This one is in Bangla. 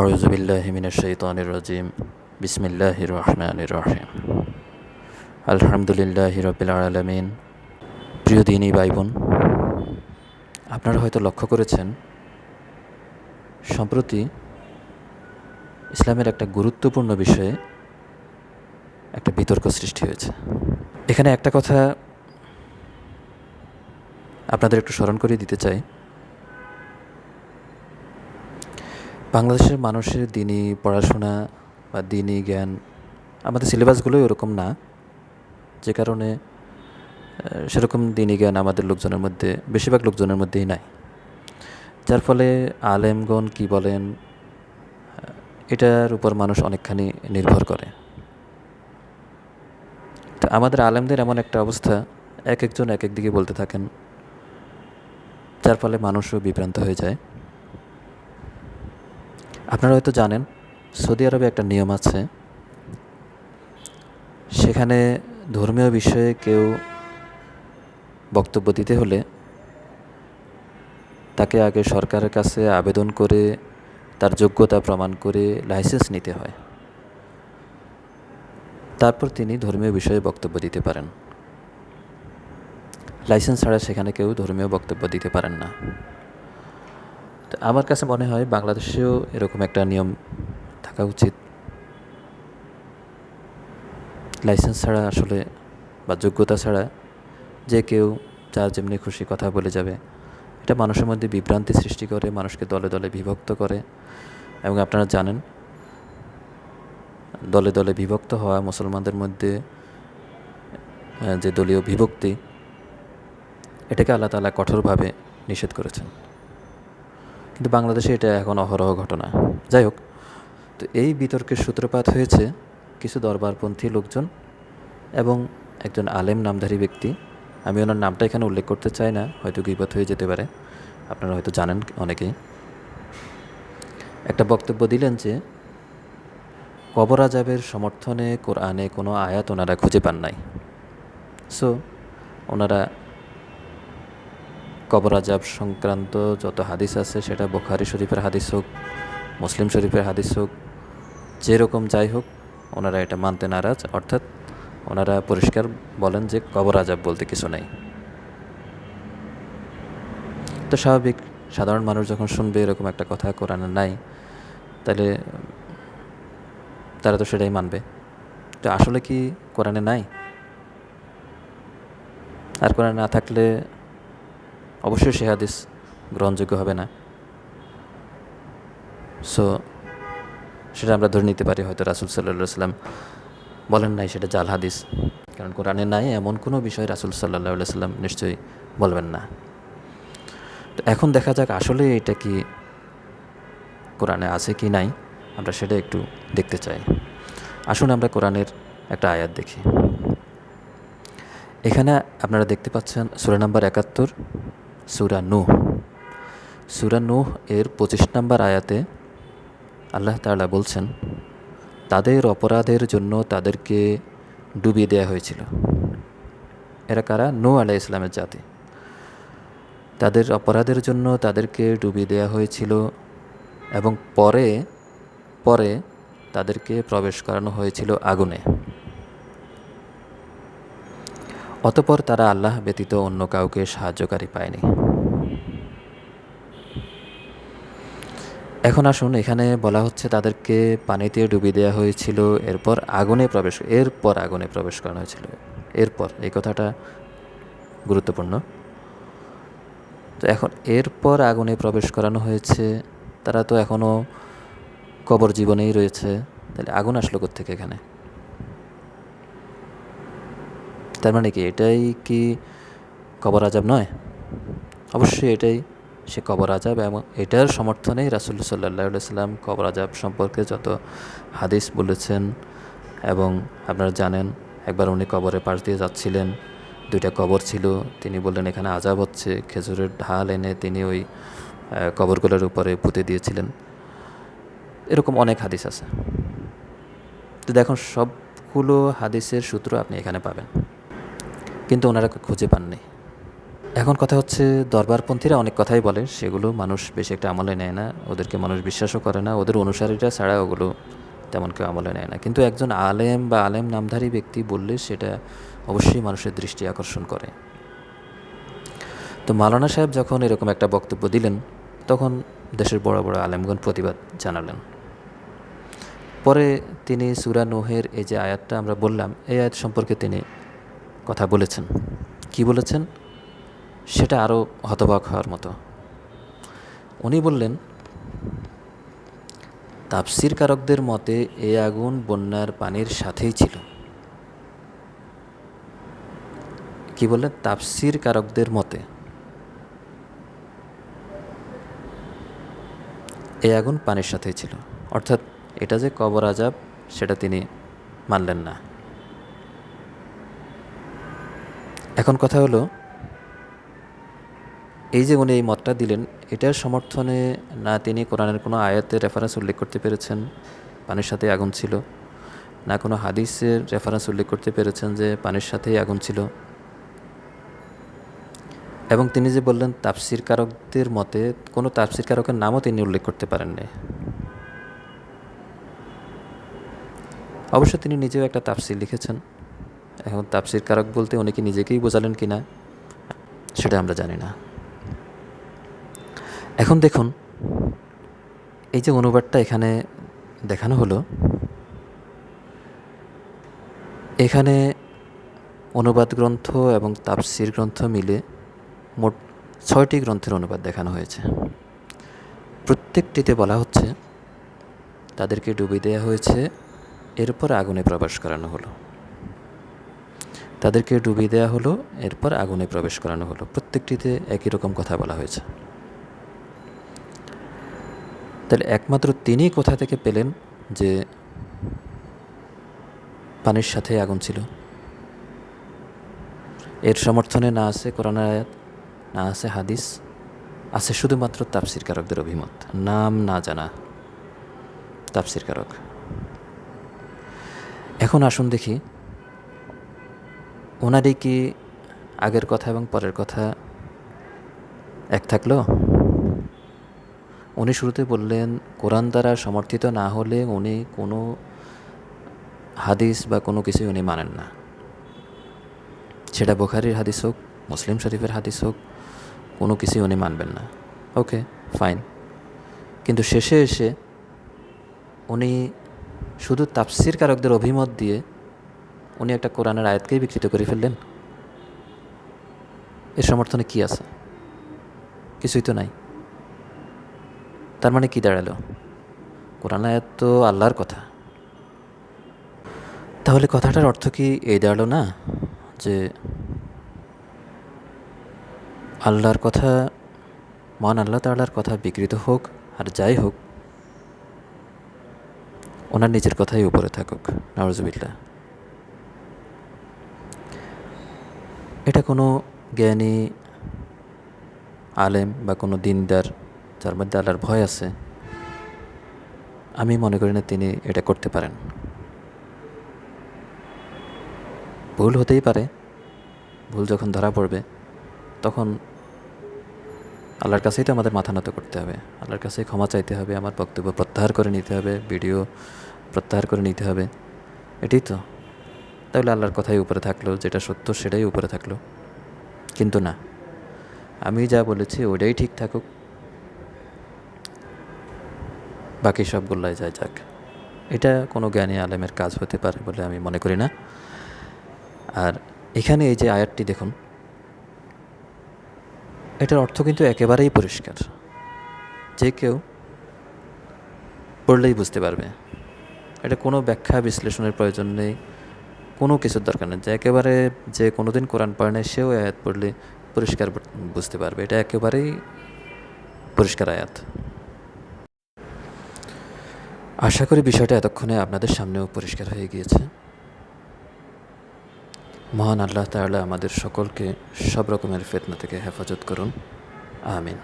আউজবিল্লাহমিনশাইতানির রাজিম। বিসমিল্লাহ রহমান রহিম। আলহামদুলিল্লাহ রবিল আলমিন। প্রিয় দিনই ভাই বোন আপনারা হয়তো লক্ষ্য করেছেন, সম্প্রতি ইসলামের একটা গুরুত্বপূর্ণ বিষয়ে একটা বিতর্ক সৃষ্টি হয়েছে। এখানে একটা কথা আপনাদের একটু স্মরণ করিয়ে দিতে চাই। বাংলাদেশের মানুষের দিনই পড়াশোনা বা দিনই জ্ঞান আমাদের সিলেবাসগুলোই ওরকম না। যে কারণে সেরকম দিনই জ্ঞান আমাদের লোকজনের মধ্যে, বেশিরভাগ লোকজনের মধ্যেই নাই। যার ফলে আলেমগণ কি বলেন এটার উপর মানুষ অনেকখানি নির্ভর করে। তো আমাদের আলেমদের এমন একটা অবস্থা, এক একজন এক এক দিকে বলতে থাকেন, যার ফলে মানুষও বিভ্রান্ত হয়ে যায়। আপনারা হয়তো জানেন, সৌদি আরবে একটা নিয়ম আছে। সেখানে ধর্মীয় বিষয়ে কেউ বক্তব্য দিতে হলে তাকে আগে সরকারের কাছে আবেদন করে তার যোগ্যতা প্রমাণ করে লাইসেন্স নিতে হয়। তারপর তিনি ধর্মীয় বিষয়ে বক্তব্য দিতে পারেন। লাইসেন্স ছাড়া সেখানে কেউ ধর্মীয় বক্তব্য দিতে পারেন না। তো আমার কাছে মনে হয় বাংলাদেশেও এরকম একটা নিয়ম থাকা উচিত। লাইসেন্স ছাড়া আসলে বা যোগ্যতা ছাড়া যে কেউ যার যেমনি খুশি কথা বলে যাবে। এটা মানুষের মধ্যে বিভ্রান্তি সৃষ্টি করে, মানুষকে দলে দলে বিভক্ত করে। এবং আপনারা জানেন, দলে দলে বিভক্ত হওয়া মুসলমানদের মধ্যে যে দলীয় বিভক্তি, এটাকে আল্লাহ তালা কঠোরভাবে নিষেধ করেছেন। কিন্তু বাংলাদেশে এটা এখন অহরহ ঘটনা। যাই হোক, তো এই বিতর্কের সূত্রপাত হয়েছে কিছু দরবারপন্থী লোকজন এবং একজন আলেম নামধারী ব্যক্তি। আমি ওনার নামটা এখানে উল্লেখ করতে চাই না, হয়তো গিবত হয়ে যেতে পারে। আপনারা হয়তো জানেন অনেকেই। একটা বক্তব্য দিলেন যে, কবর আজাবের সমর্থনে কোরআনে কোনো আয়াত ওনারা খুঁজে পান নাই। সো ওনারা কবর আজাব সংক্রান্ত যত হাদিস আছে, সেটা বোখারি শরীফের হাদিস হোক, মুসলিম শরীফের হাদিস হোক, যেরকম যাই হোক, ওনারা এটা মানতে নারাজ। অর্থাৎ ওনারা পরিষ্কার বলেন যে কবর আজাব বলতে কিছু নেই। তো স্বাভাবিক, সাধারণ মানুষ যখন শুনবে এরকম একটা কথা কোরআনে নাই, তাহলে তারা তো সেটাই মানবে। তো আসলে কি কোরআনে নাই? আর কোরআনে না থাকলে অবশ্যই সে হাদিস গ্রহণযোগ্য হবে না। সো সেটা আমরা ধরে নিতে পারি হয়তো রাসুল সাল্লাহ সাল্লাম বলেন নাই সেটা জাল হাদিস। কারণ কোরআনে নাই এমন কোনো বিষয় রাসুল সাল্লাহ সাল্লাম নিশ্চয়ই বলবেন না। তো এখন দেখা যাক আসলে এটা কি কোরআনে আছে কি নাই, আমরা সেটা একটু দেখতে চাই। আসুন আমরা কোরআনের একটা আয়াত দেখি। এখানে আপনারা দেখতে পাচ্ছেন সুরা নাম্বার একাত্তর। সুরা নূহ। সুরা নূহ এর পঁচিশ নম্বর আয়াতে আল্লাহ তাআলা বলছেন, তাদের অপরাধের জন্য তাদেরকে ডুবিয়ে দেওয়া হয়েছিল। এরা কারা? নূ আলাহ ইসলামের জাতি। তাদের অপরাধের জন্য তাদেরকে ডুবিয়ে দেওয়া হয়েছিল এবং পরে পরে তাদেরকে প্রবেশ করানো হয়েছিল আগুনে। অতপর তারা আল্লাহ ব্যতীত অন্য কাউকে সাহায্যকারী পায়নি। এখন আসুন, এখানে বলা হচ্ছে তাদেরকে পানিতে ডুবিয়ে দেওয়া হয়েছিল, এরপর আগুনে প্রবেশ, এরপর আগুনে প্রবেশ করানো হয়েছিল। এরপর, এই কথাটা গুরুত্বপূর্ণ। তো এখন এরপর আগুনে প্রবেশ করানো হয়েছে, তারা তো এখনও কবর জীবনেই রয়েছে। তাহলে আগুন আসলো থেকে এখানে? তার মানে কি? এটাই কি কবর আজাব নয়? অবশ্যই এটাই সে কবর আজাব এবং এটার সমর্থনেই রাসুল সাল্লাহ সাল্লাম কবর আজাব সম্পর্কে যত হাদিস বলেছেন এবং আপনারা জানেন, একবার উনি কবরে পাশ দিয়ে যাচ্ছিলেন, দুইটা কবর ছিল, তিনি বললেন, এখানে আজাব হচ্ছে। খেজুরের ঢাল এনে তিনি ওই কবরগুলোর উপরে পুঁতে দিয়েছিলেন। এরকম অনেক হাদিস আছে। তো দেখুন, সবগুলো হাদিসের সূত্র আপনি এখানে পাবেন। কিন্তু ওনারা খুঁজে পাননি। এখন কথা হচ্ছে, দরবারপন্থীরা অনেক কথাই বলে, সেগুলো মানুষ বেশি একটা আমলে নেয় না, ওদেরকে মানুষ বিশ্বাসও করে না, ওদের অনুসারীরা ছাড়া ওগুলো তেমন কেউ আমলে নেয় না। কিন্তু একজন আলেম বা আলেম নামধারী ব্যক্তি বললে সেটা অবশ্যই মানুষের দৃষ্টি আকর্ষণ করে। তো মালানা সাহেব যখন এরকম একটা বক্তব্য দিলেন, তখন দেশের বড় বড় আলেমগণ প্রতিবাদ জানালেন। পরে তিনি সুরা নোহের এই যে আয়াতটা আমরা বললাম, এই আয়াত সম্পর্কে তিনি কথা বলেছেন। কি বলেছেন? সেটা আরও হতবাক হওয়ার মতো। উনি বললেন তাপসির কারকদের মতে এ আগুন বন্যার পানির সাথেই ছিল। কি বললেন? তাপসির কারকদের মতে। এ আগুন পানির সাথেই ছিল। অর্থাৎ এটা যে কবর আজাব, সেটা তিনি মানলেন না। এখন কথা হলো, এই যে উনি এই মতটা দিলেন, এটার সমর্থনে না তিনি কোরআনের কোনো আয়াতের রেফারেন্স উল্লেখ করতে পেরেছেন, পানির সাথে আগুন ছিল, না কোনো হাদিসের রেফারেন্স উল্লেখ করতে পেরেছেন যে পানির সাথেই আগুন ছিল? এবং তিনি যে বললেন তাফসির কারকদের মতে, কোনো তাফসির কারকের নামও তিনি উল্লেখ করতে পারেননি। অবশ্য তিনি নিজেও একটা তাফসির লিখেছেন। এখন তাফসির কারক বলতে উনি কি নিজেকেই বোঝালেন কি না সেটা আমরা জানি না। এখন দেখুন, এই যে অনুবাদটা এখানে দেখানো হলো, এখানে অনুবাদ গ্রন্থ এবং তাফসির গ্রন্থ মিলে মোট ছয়টি গ্রন্থের অনুবাদ দেখানো হয়েছে। প্রত্যেকটিতে বলা হচ্ছে, তাদেরকে ডুবিয়ে দেওয়া হয়েছে, এরপর আগুনে প্রবেশ করানো হলো। তাদেরকে ডুবিয়ে দেওয়া হলো, এরপর আগুনে প্রবেশ করানো হলো। প্রত্যেকটিতে একই রকম কথা বলা হয়েছে। তাহলে একমাত্র তিনি কোথা থেকে পেলেন যে পানির সাথে আগুন ছিল? এর সমর্থনে না আছে কোরআন আয়াত, না আছে হাদিস, আছে শুধুমাত্র তাফসির কারকদের অভিমত। নাম না জানা তাফসির কারক এখন আসুন দেখি ওনারই কি আগের কথা এবং পরের কথা এক থাকল? উনি শুরুতে বললেন, কোরআন দ্বারা সমর্থিত না হলে উনি কোনো হাদিস বা কোনো কিছুই উনি মানেন না। সেটা বোখারির হাদিস হোক, মুসলিম শরীফের হাদিস হোক, কোনো কিছুই উনি মানবেন না। Okay, fine. কিন্তু শেষে এসে উনি শুধু তাফসির কারকদের অভিমত দিয়ে উনি একটা কোরআনের আয়াতকেই বিকৃত করে ফেললেন। এর সমর্থনে কি আছে? কিছুই তো নাই। তার মানে কি দাঁড়াল? কোরআন আয়াত তো আল্লাহর কথা। তাহলে কথাটার অর্থ কি এই দাঁড়াল না? যে আল্লাহর কথা মান আল্লাহ তাল্লাহর কথা বিকৃত হোক আর যাই হোক, ওনার নিজের কথাই উপরে থাকুক। নওয়াজবিল্লা এটা কোনো জ্ঞানী আলেম বা কোনো দিনদার, যার মধ্যে আল্লাহর ভয় আছে, আমি মনে করি না তিনি এটা করতে পারেন। ভুল হতেই পারে। ভুল যখন ধরা পড়বে, তখন আল্লাহর কাছেই তো আমাদের মাথা নত করতে হবে। আল্লাহর কাছেই ক্ষমা চাইতে হবে, আমার বক্তব্য প্রত্যাহার করে নিতে হবে, ভিডিও প্রত্যাহার করে নিতে হবে। এটাই তো। তাহলে আল্লাহর কথাই উপরে থাকল, যেটা সত্য সেটাই উপরে থাকল। কিন্তু না, আমি যা বলেছি ওইটাই ঠিক থাকুক। বাকি সবগুলাই যায় যাক। এটা কোনো জ্ঞানী আলেমের কাজ হতে পারে বলে আমি মনে করি না। আর এখানে এই যে আয়াতটি দেখুন, এটার অর্থ কিন্তু একেবারেই পরিষ্কার। যে কেউ পড়লেই বুঝতে পারবে। এটা কোনো ব্যাখ্যা বিশ্লেষণের প্রয়োজন নেই। কোনো কিছুর দরকার নেই। যে একেবারে যে কোনো দিন কোরআন পড়ে নেয় সেও আয়াত পড়লে পরিষ্কার বুঝতে পারবে। এটা একেবারেই পরিষ্কার আয়াত। আশা করি বিষয়টা এতক্ষণে আপনাদের সামনেও পরিষ্কার হয়ে গিয়েছে। মহান আল্লাহ তাআলা আমাদের সকলকে সব রকমের ফেতনা থেকে হেফাজত করুন। আমিন।